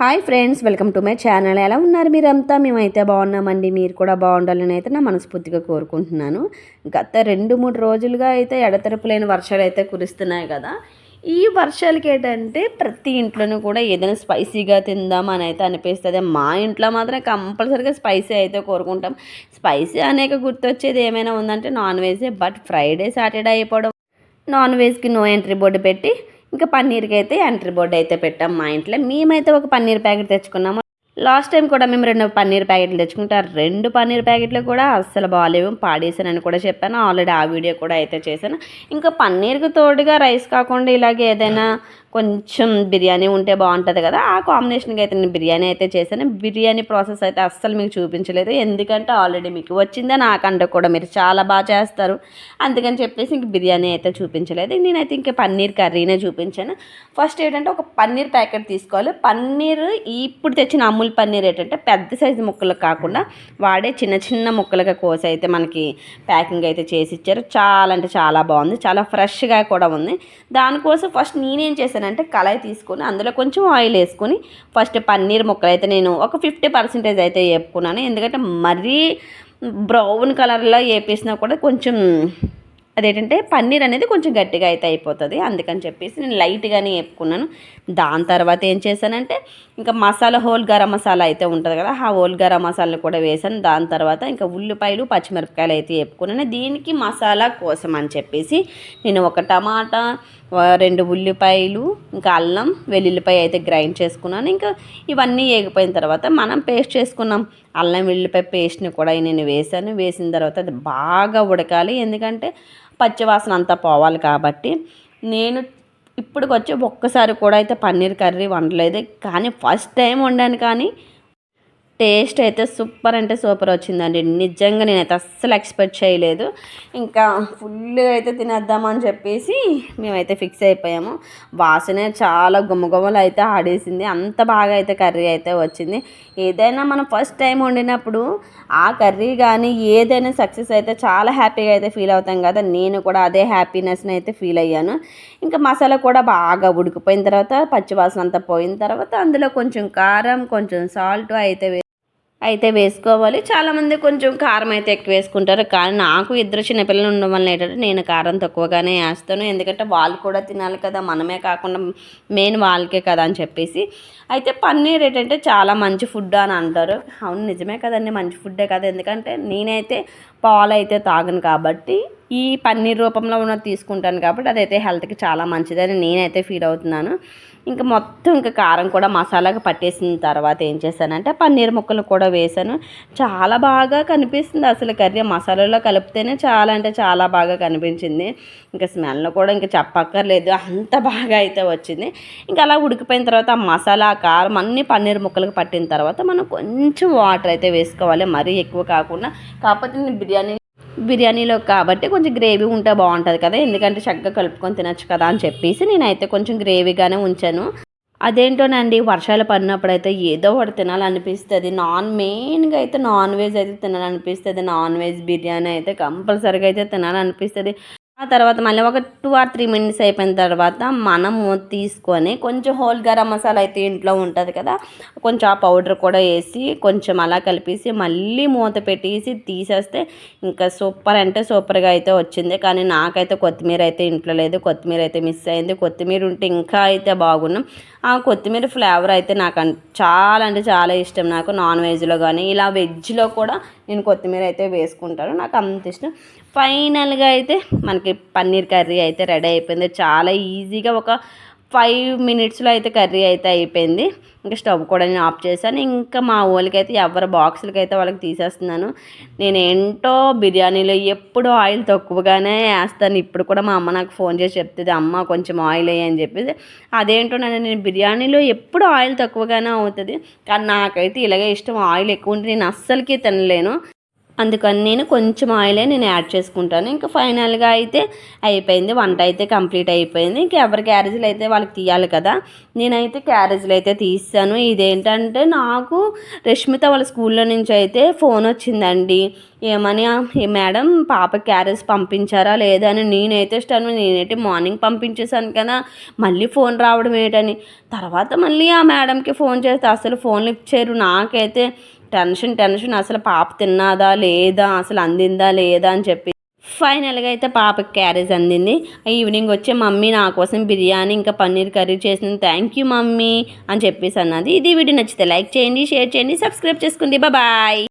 Hi friends welcome to my channel. ఎలా ఉన్నారు మీరంతా? మేమైతే బాగున్నామండి. మీరు కూడా బాగుండాలని అయితే నా మనస్ఫూర్తిగా కోరుకుంటున్నాను. గత రెండు మూడు రోజులుగా అయితే ఎడతెరపు లేని వర్షాలు అయితే కురుస్తున్నాయి కదా. ఈ వర్షాలకి ఏంటంటే ప్రతి ఇంట్లోనూ కూడా ఏదైనా స్పైసీగా తిందాం అని అయితే అనిపిస్తుంది. మా ఇంట్లో మాత్రం కంపల్సరీగా స్పైసీ అయితే కోరుకుంటాం. స్పైసీ అనేక గుర్తొచ్చేది ఏమైనా ఉందంటే నాన్ వెజే బట్ ఫ్రైడే సాటర్డే అయిపోవడం. నాన్ వెజ్కి నో ఎంట్రీ బోర్డు పెట్టి ఇంకా పన్నీర్కి అయితే ఎంట్రీ బోర్డు అయితే పెట్టాం మా ఇంట్లో. మేమైతే ఒక పన్నీర్ ప్యాకెట్ తెచ్చుకున్నాము. లాస్ట్ టైం కూడా మేము రెండు పన్నీర్ ప్యాకెట్లు తెచ్చుకుంటే రెండు పన్నీర్ ప్యాకెట్లు కూడా అస్సలు బాగాలేవు పాడేసానని కూడా చెప్పాను. ఆల్రెడీ ఆ వీడియో కూడా అయితే చేశాను. ఇంకా పన్నీర్కి తోడుగా రైస్ కాకుండా ఇలాగే ఏదైనా కొంచెం బిర్యానీ ఉంటే బాగుంటుంది కదా. ఆ కాంబినేషన్కి అయితే నేను బిర్యానీ అయితే చేశాను. బిర్యానీ ప్రాసెస్ అయితే అస్సలు మీకు చూపించలేదు. ఎందుకంటే ఆల్రెడీ మీకు వచ్చిందే నాకంటే కూడా మీరు చాలా బాగా చేస్తారు. అందుకని చెప్పేసి ఇంక బిర్యానీ అయితే చూపించలేదు. నేనైతే ఇంకా పన్నీర్ కర్రీనే చూపించాను. ఫస్ట్ ఏంటంటే ఒక పన్నీర్ ప్యాకెట్ తీసుకోవాలి. పన్నీర్ ఇప్పుడు తెచ్చిన అమూల్ పన్నీర్ ఏంటంటే పెద్ద సైజు ముక్కలు కాకుండా వాడే చిన్న చిన్న ముక్కలుగా కోసి అయితే మనకి ప్యాకింగ్ అయితే చేసి ఇచ్చారు. చాలా అంటే చాలా బాగుంది. చాలా ఫ్రెష్గా కూడా ఉంది. దానికోసం ఫస్ట్ నేనేం చేశాను చేశానంటే కళాయి తీసుకొని అందులో కొంచెం ఆయిల్ వేసుకొని ఫస్ట్ పన్నీర్ ముక్కలు అయితే నేను ఒక ఫిఫ్టీ పర్సెంటేజ్ అయితే వేపుకున్నాను. ఎందుకంటే మరీ బ్రౌన్ కలర్లో వేపేసినా కూడా కొంచెం అదేంటంటే పన్నీర్ అనేది కొంచెం గట్టిగా అయితే అయిపోతుంది. అందుకని చెప్పేసి నేను లైట్గానే వేపుకున్నాను దాని తర్వాత ఏం చేశానంటే ఇంకా మసాలా హోల్ గరం మసాలా అయితే ఉంటుంది కదా ఆ హోల్ గరం మసాలా కూడా వేసాను దాని తర్వాత ఇంకా ఉల్లిపాయలు పచ్చిమిరపకాయలు అయితే వేపుకున్నాను దీనికి మసాలా కోసం అని చెప్పేసి నేను ఒక టమాటా రెండు ఉల్లిపాయలు ఇంకా అల్లం వెల్లుల్లిపాయ అయితే గ్రైండ్ చేసుకున్నాను. ఇంకా ఇవన్నీ వేగిపోయిన తర్వాత మనం పేస్ట్ చేసుకున్నాం. అల్లం వెల్లుల్లిపాయ పేస్ట్ని కూడా నేను వేసాను వేసిన తర్వాత అది బాగా ఉడకాలి. ఎందుకంటే పచ్చివాసన అంతా పోవాలి కాబట్టి. నేను ఇప్పటికొచ్చి ఒక్కసారి కూడా అయితే పన్నీర్ కర్రీ వండలేదు. కానీ ఫస్ట్ టైం వండాను కానీ టేస్ట్ అయితే సూపర్ అంటే సూపర్ వచ్చిందండి. నిజంగా నేనైతే అస్సలు ఎక్స్పెక్ట్ చేయలేదు. ఇంకా ఫుల్గా అయితే తినేద్దామని చెప్పేసి మేమైతే ఫిక్స్ అయిపోయాము. వాసనే చాలా గుమ్మగుమ్మలు అయితే ఆడేసింది. అంత బాగా అయితే కర్రీ అయితే వచ్చింది. ఏదైనా మనం ఫస్ట్ టైం వండినప్పుడు ఆ కర్రీ కానీ ఏదైనా సక్సెస్ అయితే చాలా హ్యాపీగా అయితే ఫీల్ అవుతాం కదా. నేను కూడా అదే హ్యాపీనెస్ని అయితే ఫీల్ అయ్యాను. ఇంకా మసాలా కూడా బాగా ఉడికిపోయిన తర్వాత పచ్చివాసన అంతా పోయిన తర్వాత అందులో కొంచెం కారం కొంచెం సాల్ట్ అయితే అయితే వేసుకోవాలి. చాలామంది కొంచెం కారం అయితే ఎక్కువ వేసుకుంటారు. కానీ నాకు ఇద్దరు చిన్నపిల్లలు ఉండడం వల్ల ఏంటంటే నేను కారం తక్కువగానే వేస్తాను. ఎందుకంటే వాళ్ళు కూడా తినాలి కదా. మనమే కాకుండా మెయిన్ వాళ్ళకే కదా అని చెప్పేసి. అయితే పన్నీర్ ఏంటంటే చాలా మంచి ఫుడ్ అని అంటారు. అవును నిజమే కదండి. మంచి ఫుడ్డే కదా. ఎందుకంటే నేనైతే పాలు అయితే తాగను కాబట్టి ఈ పన్నీర్ రూపంలో ఉన్నది తీసుకుంటాను కాబట్టి అదైతే హెల్త్కి చాలా మంచిదని నేనైతే ఫీల్ అవుతున్నాను. ఇంకా మొత్తం ఇంకా కారం కూడా మసాలాగా పట్టేసిన తర్వాత ఏం చేశానంటే పన్నీర్ ముక్కలు కూడా వేసాను చాలా బాగా కనిపిస్తుంది అసలు కర్రీ మసాలాలో కలిపితేనే చాలా అంటే చాలా బాగా కనిపించింది. ఇంకా స్మెల్ కూడా ఇంకా చెప్పక్కర్లేదు అంత బాగా అయితే వచ్చింది. ఇంకా అలా ఉడికిపోయిన తర్వాత ఆ మసాలా కారం అన్ని పన్నీర్ ముక్కలకు పట్టిన తర్వాత మనం కొంచెం వాటర్ అయితే వేసుకోవాలి. మరీ ఎక్కువ కాకుండా కాకపోతే నేను బిర్యానీ బిర్యానీలో కాబట్టి కొంచెం గ్రేవీ ఉంటే బాగుంటుంది కదా ఎందుకంటే చక్కగా కలుపుకొని తినచ్చు కదా అని చెప్పేసి నేనైతే కొంచెం గ్రేవీగానే ఉంచాను. అదేంటోనండి వర్షాలు పడినప్పుడు అయితే ఏదో ఒకటి తినాలనిపిస్తుంది. నాన్ మెయిన్గా అయితే నాన్ వెజ్ అయితే తినాలనిపిస్తుంది. నాన్ వెజ్ బిర్యానీ అయితే కంపల్సరీగా అయితే తినాలనిపిస్తుంది. ఆ తర్వాత మళ్ళీ ఒక టూ ఆర్ త్రీ మినిట్స్ అయిపోయిన తర్వాత మనము తీసుకొని కొంచెం హోల్ గరం మసాలా అయితే ఇంట్లో ఉంటుంది కదా కొంచెం ఆ పౌడర్ కూడా వేసి కొంచెం అలా కలిపేసి మళ్ళీ మూత పెట్టేసి తీసేస్తే ఇంకా సూపర్ అంటే సూపర్గా అయితే వచ్చింది. కానీ నాకైతే కొత్తిమీర అయితే ఇంట్లో లేదు కొత్తిమీర అయితే మిస్ అయింది. కొత్తిమీర ఉంటే ఇంకా అయితే బాగున్నాం. ఆ కొత్తిమీర ఫ్లేవర్ అయితే నాకు చాలా అంటే చాలా ఇష్టం నాకు. నాన్ వెజ్లో కానీ ఇలా వెజ్లో కూడా నేను కొత్తిమీర అయితే వేసుకుంటాను. నాకు అంత ఇష్టం. ఫైనల్గా అయితే మనకి పన్నీర్ కర్రీ అయితే రెడీ అయిపోయింది. చాలా ఈజీగా ఒక ఫైవ్ మినిట్స్లో అయితే కర్రీ అయితే అయిపోయింది. ఇంకా స్టవ్ కూడా నేను ఆఫ్ చేశాను. ఇంకా మా ఊళ్ళకైతే ఎవరి బాక్సులకి అయితే వాళ్ళకి తీసేస్తున్నాను. నేను ఏంటో బిర్యానీలో ఎప్పుడు ఆయిల్ తక్కువగానే వేస్తాను. ఇప్పుడు కూడా మా అమ్మ నాకు ఫోన్ చేసి చెప్తుంది అమ్మ కొంచెం ఆయిల్ అయ్యి అని చెప్పేసి. అదేంటో నేను బిర్యానీలో ఎప్పుడు ఆయిల్ తక్కువగానే అవుతుంది. కానీ నాకైతే ఇలాగే ఇష్టం. ఆయిల్ ఎక్కువ ఉంటే నేను అస్సలకి తినలేను. అందుకని నేను కొంచెం ఆయిలే నేను యాడ్ చేసుకుంటాను. ఇంకా ఫైనల్గా అయితే అయిపోయింది. వంట అయితే కంప్లీట్ అయిపోయింది. ఇంకా ఎవరి క్యారేజీలు అయితే వాళ్ళకి తీయాలి కదా నేనైతే క్యారేజీలు అయితే తీస్తాను. ఇదేంటంటే నాకు రష్మిత వాళ్ళ స్కూల్లో నుంచి అయితే ఫోన్ వచ్చిందండి. ఏమని "ఏ మేడం పాప క్యారేజ్ పంపించారా లేదా? అని నేనైతే స్టాను నేనైతే మార్నింగ్ పంపించేశాను కదా మళ్ళీ ఫోన్ రావడం ఏంటని. తర్వాత మళ్ళీ ఆ మేడంకి ఫోన్ చేస్తే అసలు ఫోన్ లిఫ్ట్ చేయరు నాకైతే టెన్షన్ టెన్షన్. అసలు పాప తిన్నాదా లేదా అసలు అందిందా లేదా అని చెప్పి. ఫైనల్గా అయితే పాపకి క్యారేజ్ అందింది. ఈవినింగ్ వచ్చే మమ్మీ నా కోసం బిర్యానీ ఇంకా పన్నీర్ కర్రీ చేసింది. థ్యాంక్ యూ మమ్మీ అని చెప్పేసి అన్నది. ఇది వీడియో నచ్చితే లైక్ చేయండి షేర్ చేయండి సబ్స్క్రైబ్ చేసుకోండి బాయ్.